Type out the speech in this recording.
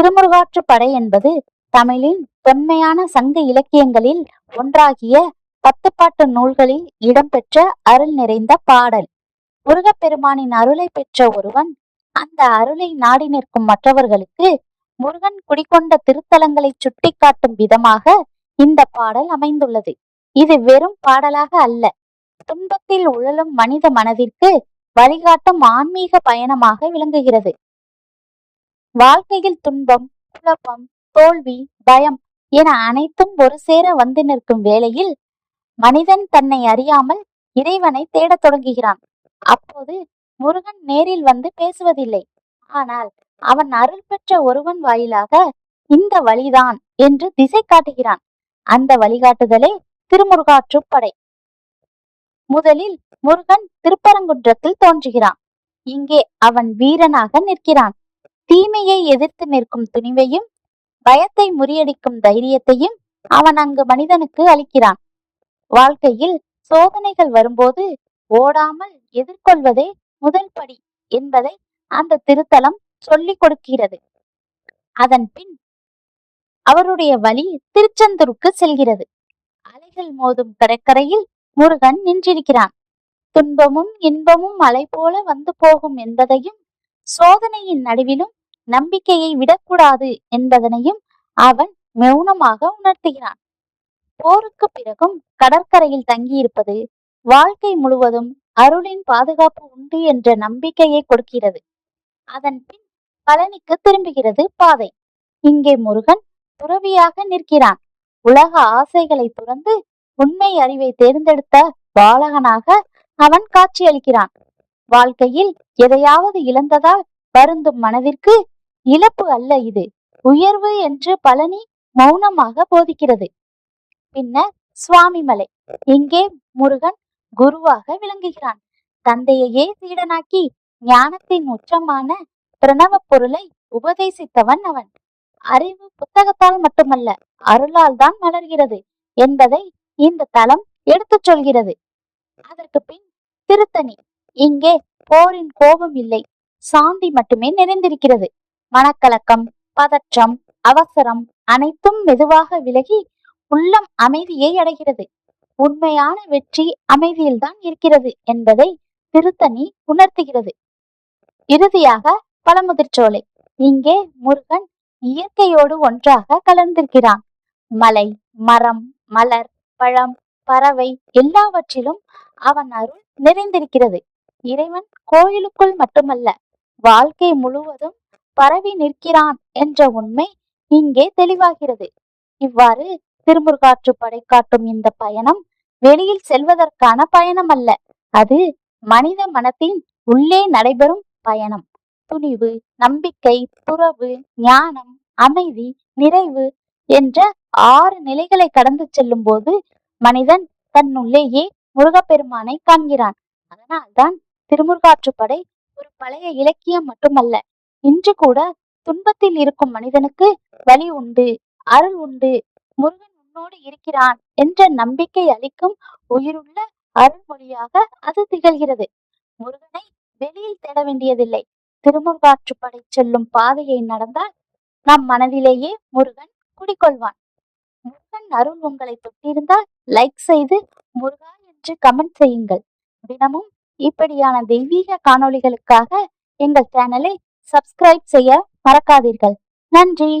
திருமுருகாற்றுப்படை என்பது தமிழின் தொன்மையான சங்க இலக்கியங்களில் ஒன்றாகிய பத்துப்பாட்டு நூல்களில் இடம்பெற்ற அருள் நிறைந்த பாடல். முருகப்பெருமானின் அருளை பெற்ற ஒருவன் அந்த அருளை நாடி நிற்கும் மற்றவர்களுக்கு முருகன் குடிகொண்ட திருத்தலங்களை சுட்டிக்காட்டும் விதமாக இந்த பாடல் அமைந்துள்ளது. இது வெறும் பாடலாக அல்ல துன்பத்தில் உழலும் மனித மனதிற்கு வழிகாட்டும் ஆன்மீக பயணமாக விளங்குகிறது. வாழ்க்கையில் துன்பம் குழப்பம் தோல்வி பயம் என அனைத்தும் ஒரு சேர வந்து நிற்கும் வேளையில் மனிதன் தன்னை அறியாமல் இறைவனை தேடத் தொடங்குகிறான். அப்போது முருகன் நேரில் வந்து பேசுவதில்லை. ஆனால் அவன் அருள் பெற்ற ஒருவன் வாயிலாக இந்த வழிதான் என்று திசை காட்டுகிறான். அந்த வழிகாட்டுதலே திருமுருகாற்றுப்படை முதலில் முருகன் திருப்பரங்குன்றத்தில் தோன்றுகிறான். இங்கே அவன் வீரனாக நிற்கிறான். தீமையை எதிர்த்து நிற்கும் துணிவையும் பயத்தை முறியடிக்கும் தைரியத்தையும் அவன் அங்கு மனிதனுக்கு அளிக்கிறான். வாழ்க்கையில் சோதனைகள் வரும்போது ஓடாமல் எதிர்கொள்வதே முதல் படி என்பதை அந்த திருத்தலம் சொல்லிக் கொடுக்கிறது. அதன் பின் அவருடைய வழி திருச்செந்தூருக்கு செல்கிறது. அலைகள் மோதும் கடற்கரையில் முருகன் நின்றிருக்கிறான். துன்பமும் இன்பமும் அலை போல வந்து போகும் என்பதையும் சோதனையின் நடுவிலும் நம்பிக்கையை விடக்கூடாது என்பதனையும் அவன் மௌனமாக உணர்த்துகிறான். போருக்கு பிறகும் கடற்கரையில் தங்கியிருப்பது வாழ்க்கை முழுவதும் அருளின் பாதுகாப்பு உண்டு என்ற நம்பிக்கையை கொடுக்கிறது. அதன் பின் பழனிக்கு திரும்புகிறது பாதை. இங்கே முருகன் துறவியாக நிற்கிறான். உலக ஆசைகளை துறந்து உண்மை அறிவை தேர்ந்தெடுத்த பாலகனாக அவன் காட்சியளிக்கிறான். வாழ்க்கையில் எதையாவது இழந்ததால் வருந்தும் மனதிற்கு இழப்பு அல்ல இது. உயர்வு என்று பழனி மௌனமாக போதிக்கிறது. பின்னர் சுவாமிமலை. இங்கே முருகன் குருவாக விளங்குகிறான். தந்தையையே சீடனாக்கி ஞானத்தின் உச்சமான பிரணவ பொருளை உபதேசித்தவன் அவன். அறிவு புத்தகத்தால் மட்டுமல்ல அருளால் தான் மலர்கிறது என்பதை இந்த தலம் எடுத்துச் சொல்கிறது. அதற்கு பின் திருத்தணி. இங்கே போரின் கோபம் இல்லை சாந்தி மட்டுமே நிறைந்திருக்கிறது. மனக்கலக்கம் பதற்றம் அவசரம் அனைத்தும் மெதுவாக விலகி உள்ளம் அமைதியை அடைகிறது. உண்மையான வெற்றி அமைதியில்தான் இருக்கிறது என்பதை திருத்தணி உணர்த்துகிறது. இறுதியாக பழமுதிர்ச்சோலை இங்கே முருகன் இயற்கையோடு ஒன்றாக கலந்திருக்கிறான். மலை மரம் மலர் பழம் பறவை எல்லாவற்றிலும் அவன் அருள் நிறைந்திருக்கிறது. இறைவன் கோயிலுக்குள் மட்டுமல்ல வாழ்க்கை முழுவதும் பரவி நிற்கிறான் என்ற உண்மை இங்கே தெளிவாகிறது. இவ்வாறு திருமுருகாற்றுப்படை காட்டும் இந்த பயணம் வெளியில் செல்வதற்கான பயணம் அல்ல அது மனித மனத்தின் உள்ளே நடைபெறும் பயணம். துணிவு நம்பிக்கை துறவு ஞானம் அமைதி நிறைவு என்ற ஆறு நிலைகளை கடந்து செல்லும் போது மனிதன் தன்னுள்ளேயே முருகப்பெருமானை காண்கிறான். அதனால்தான் திருமுருகாற்றுப்படை ஒரு பழைய இலக்கியம் மட்டுமல்ல. இன்று கூட துன்பத்தில் இருக்கும் மனிதனுக்கு வழி உண்டு அருள் உண்டு. முருகன் உன்னோடு இருக்கிறான் என்ற நம்பிக்கை அளிக்கும் உயிருள்ள அருள்மொழியாக அது திகழ்கிறது. முருகனை வெளியில் தேட வேண்டியதில்லை. திருமுருகாற்றுப்படை செல்லும் பாதையை நடந்தால் நம் மனதிலேயே முருகன் குடிக்கொள்வான் முருகன் அருள் உங்களை தொட்டிருந்தால் லைக் செய்து முருகா என்று கமெண்ட் செய்யுங்கள். தினமும் இப்படியான தெய்வீக காணொளிகளுக்காக எங்கள் சேனலை சப்ஸ்கிரைப் செய்ய மறக்காதீர்கள். நன்றி.